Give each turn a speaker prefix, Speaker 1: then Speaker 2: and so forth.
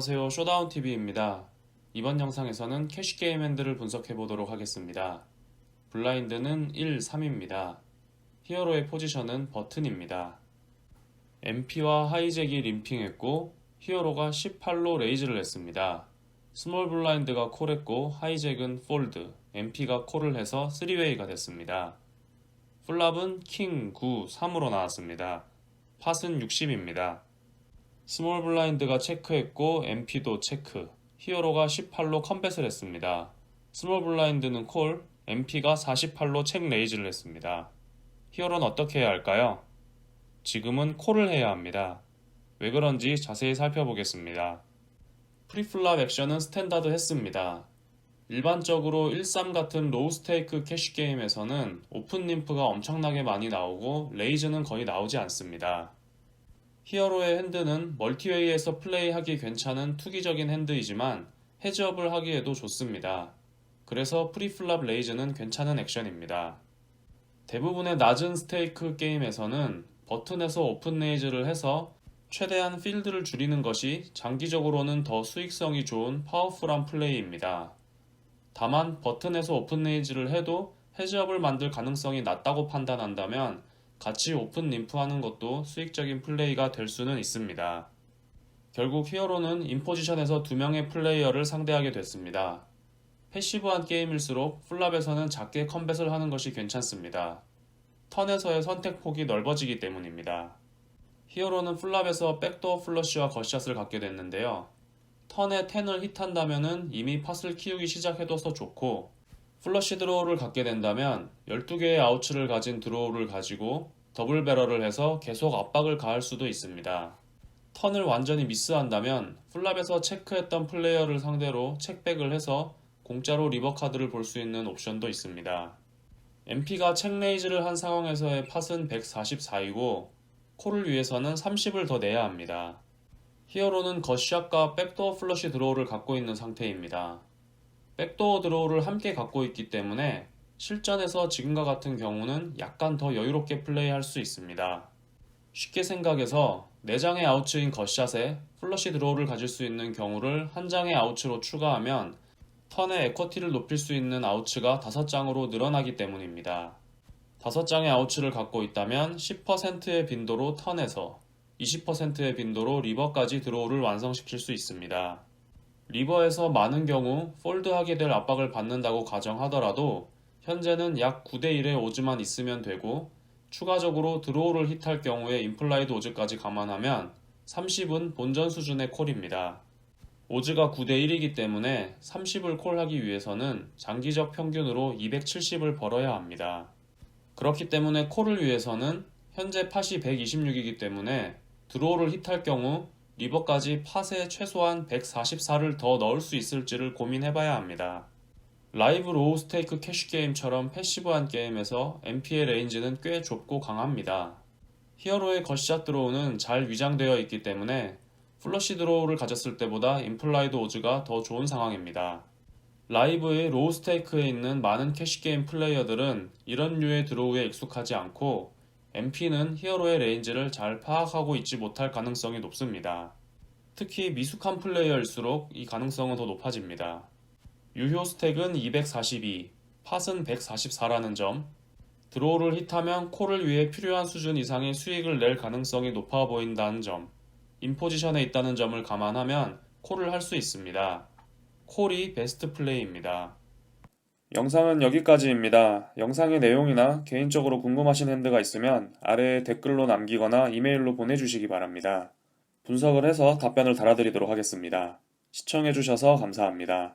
Speaker 1: 안녕하세요. 쇼다운TV입니다. 이번 영상에서는 캐시게임 핸들을 분석해 보도록 하겠습니다. 블라인드는 1, 3입니다. 히어로의 포지션은 버튼입니다. MP와 하이잭이 림핑했고 히어로가 18로 레이즈를 했습니다. 스몰 블라인드가 콜했고 하이잭은 폴드, MP가 콜을 해서 3웨이가 됐습니다. 플랍은 킹 9, 3으로 나왔습니다. 팟은 60입니다. 스몰 블라인드가 체크했고 MP도 체크. 히어로가 18로 컴뱃을 했습니다. 스몰 블라인드는 콜, MP가 48로 책 레이즈를 했습니다. 히어로는 어떻게 해야 할까요? 지금은 콜을 해야 합니다. 왜 그런지 자세히 살펴보겠습니다. 프리플랍 액션은 스탠다드 했습니다. 일반적으로 13 같은 로우 스테이크 캐시 게임에서는 오픈 림프가 엄청나게 많이 나오고 레이즈는 거의 나오지 않습니다. 히어로의 핸드는 멀티웨이에서 플레이하기 괜찮은 투기적인 핸드이지만 헤즈업을 하기에도 좋습니다. 그래서 프리플랍 레이즈는 괜찮은 액션입니다. 대부분의 낮은 스테이크 게임에서는 버튼에서 오픈 레이즈를 해서 최대한 필드를 줄이는 것이 장기적으로는 더 수익성이 좋은 파워풀한 플레이입니다. 다만 버튼에서 오픈 레이즈를 해도 헤즈업을 만들 가능성이 낮다고 판단한다면 같이 오픈 림프하는 것도 수익적인 플레이가 될 수는 있습니다. 결국 히어로는 인포지션에서 두 명의 플레이어를 상대하게 됐습니다. 패시브한 게임일수록 플랍에서는 작게 컴뱃을 하는 것이 괜찮습니다. 턴에서의 선택폭이 넓어지기 때문입니다. 히어로는 플랍에서 백도어 플러쉬와 겉샷을 갖게 됐는데요. 턴에 10을 hit한다면 이미 팟을 키우기 시작해둬서 좋고 플러시 드로우를 갖게 된다면 12개의 아우츠를 가진 드로우를 가지고 더블 배럴을 해서 계속 압박을 가할 수도 있습니다. 턴을 완전히 미스한다면 플랍에서 체크했던 플레이어를 상대로 책백을 해서 공짜로 리버 카드를 볼 수 있는 옵션도 있습니다. MP가 책 레이즈를 한 상황에서의 팟은 144이고 콜을 위해서는 30을 더 내야 합니다. 히어로는 겉샷과 백도어 플러시 드로우를 갖고 있는 상태입니다. 백도어 드로우를 함께 갖고 있기 때문에 실전에서 지금과 같은 경우는 약간 더 여유롭게 플레이할 수 있습니다. 쉽게 생각해서 4장의 아우츠인 겉샷에 플러시 드로우를 가질 수 있는 경우를 한 장의 아우츠로 추가하면 턴의 에쿼티를 높일 수 있는 아우츠가 5장으로 늘어나기 때문입니다. 5장의 아우츠를 갖고 있다면 10%의 빈도로 턴에서 20%의 빈도로 리버까지 드로우를 완성시킬 수 있습니다. 리버에서 많은 경우 폴드하게 될 압박을 받는다고 가정하더라도 현재는 약 9대1의 오즈만 있으면 되고 추가적으로 드로우를 hit할 경우에 인플라이드 오즈까지 감안하면 30은 본전 수준의 콜입니다. 오즈가 9대1이기 때문에 30을 콜하기 위해서는 장기적 평균으로 270을 벌어야 합니다. 그렇기 때문에 콜을 위해서는 현재 팟이 126이기 때문에 드로우를 hit할 경우 리버까지 팟에 최소한 144를 더 넣을 수 있을지를 고민해봐야 합니다. 라이브 로우 스테이크 캐시 게임처럼 패시브한 게임에서 MP의 레인지는 꽤 좁고 강합니다. 히어로의 겉샷 드로우는 잘 위장되어 있기 때문에 플러시 드로우를 가졌을 때보다 인플라이드 오즈가 더 좋은 상황입니다. 라이브의 로우 스테이크에 있는 많은 캐시 게임 플레이어들은 이런 류의 드로우에 익숙하지 않고 MP는 히어로의 레인지를 잘 파악하고 있지 못할 가능성이 높습니다. 특히 미숙한 플레이어일수록 이 가능성은 더 높아집니다. 유효 스택은 242, 팟은 144라는 점, 드로우를 hit하면 콜을 위해 필요한 수준 이상의 수익을 낼 가능성이 높아 보인다는 점, 인포지션에 있다는 점을 감안하면 콜을 할 수 있습니다. 콜이 베스트 플레이입니다. 영상은 여기까지입니다. 영상의 내용이나 개인적으로 궁금하신 핸드가 있으면 아래에 댓글로 남기거나 이메일로 보내주시기 바랍니다. 분석을 해서 답변을 달아드리도록 하겠습니다. 시청해주셔서 감사합니다.